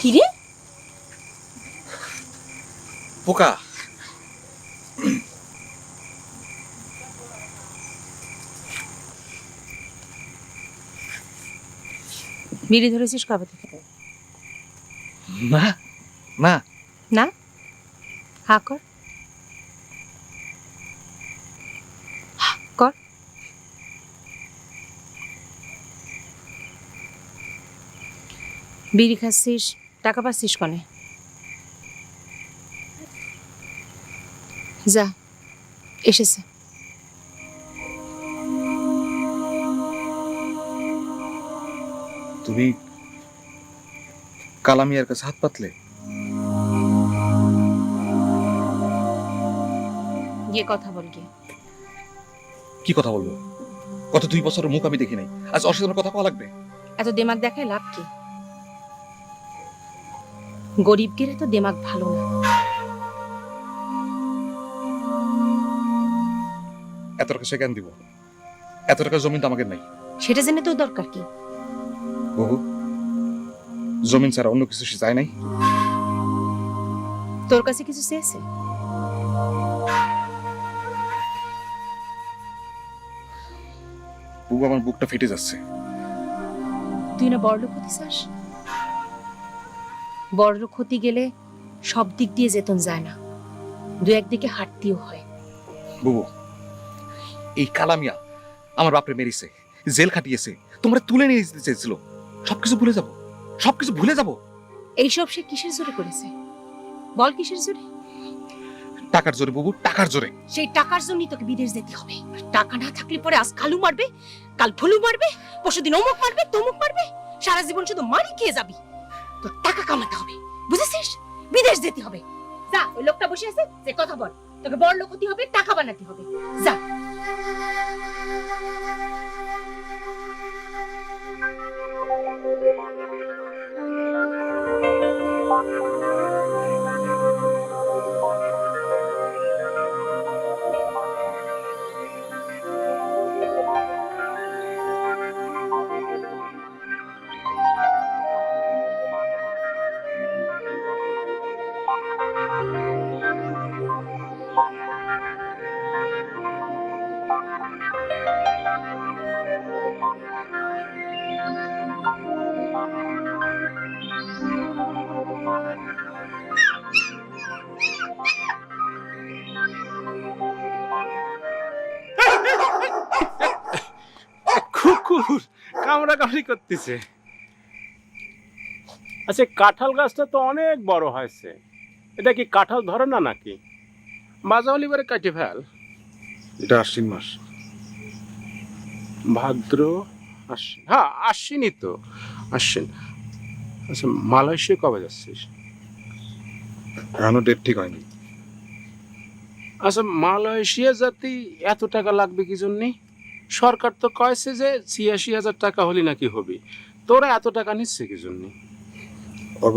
কিরে? পোকা বিড়ি ধরেছিস কবে থেকে? না না। না? হা কর। হা কর। বিড়ি খাচ্ছিস? টাকা পাচ্ছিস কনে? যা এসেছে। তুমি কালামিয়ার কাছে হাত পাতলে? গিয়ে কথা বল গিয়ে। কি কথা বলব? গত দুই বছরের মুখ আমি দেখি নাই। আজ অসাধারণ কথা পাওয়া লাগবে। এত দেমাগ দেখায় লাভ কি? গরিবদের এত দেমাগ ভালো না। এত টাকা সে কেন দিব? এত টাকা জমিন তো আমাকে নাই। সেটা জেনে তো দরকার কি? বহু। জমিন ছাড়া অন্য কিছু সে চায় নাই। তোর কাছে কিছু চেয়েছে বুবু আমার বুকটা ফেটে যাচ্ছে। তুই না বড়লোক হতে চাস? বড়লোক ক্ষতি গেলে সব দিক দিয়ে যেতন যায় না। দু একদিকে হাঁটতেও হয়। বুবু এই কালামিয়া আমার বাপরে মেরিছে জেল খাটিয়েছে তোমরা তুলে নিয়ে যেতে চেয়েছিল। সবকিছু ভুলে যাব সবকিছু ভুলে যাব। এইসব সে কিসের জোরে করেছে? বল কিসের জোরে? টাকার জোরে বুবু টাকার জোরে। সেই টাকার জন্যই তোকে বিদেশ যেতে হবে। টাকা না থাকলে পরে আজ কালু মারবে কাল ফুলু মারবে পরশুদিন অমুক মারবে তমুক মারবে সারা জীবন শুধু মারি খেয়ে যাবি। তোর টাকা কামাতে হবে, বুঝেছিস? বিদেশ যেতে হবে। যা, ওই লোকটা বসে আছে, যে কথা বল। তোকে বড় লোক হতে হবে, টাকা বানাতে হবে। যা। কুকুর কামড়াকামড়ি করতেছে। আচ্ছা কাঁঠাল গাছটা তো অনেক বড় হয়েছে। এটা কি কাঁঠাল ধরে না নাকি? মাঝামালি করে কাটে ফেল। এটা আশ্বিন মাস। ভাদ্র আশ্বিন। হ্যাঁ আশ্বিনই তো আশ্বিন। আচ্ছা মালয়েশিয়া কবে যাচ্ছিস? এখনও ডেট ঠিক হয়নি। আচ্ছা মালয়েশিয়া যাতে এত টাকা লাগবে কি জন্যে? সরকার তো কয়েছে যে ছিয়াশি হাজার টাকা হলে নাকি হবে। তোরা এত টাকা নিচ্ছে কি জন্যে? অগ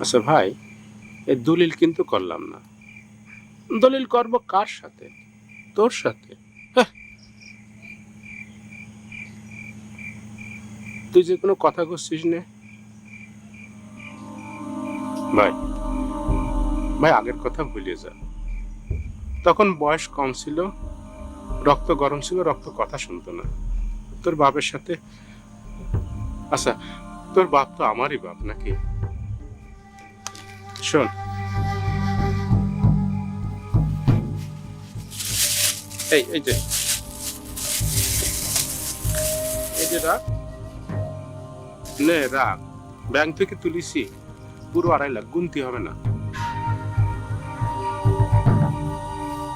আচ্ছা ভাই এই দলিল কিন্তু করলাম না। দলিল করব কার সাথে? তোর সাথে। হ্যাঁ। তুই যে কোনো কথা করছিস নে। ভাই ভাই, আগের কথা ভুলিয়ে যা। তখন বয়স কম ছিল, রক্ত গরম ছিল, রক্ত কথা শুনতো না। তোর বাপের সাথে আচ্ছা তোর বাপ তো আমারই বাপ নাকি? শোন এই এই যে। এই যে রাগ? নে রাখ ব্যাংক থেকে তুলিছি, পুরো আড়াই লাখ গুনতি হবে না।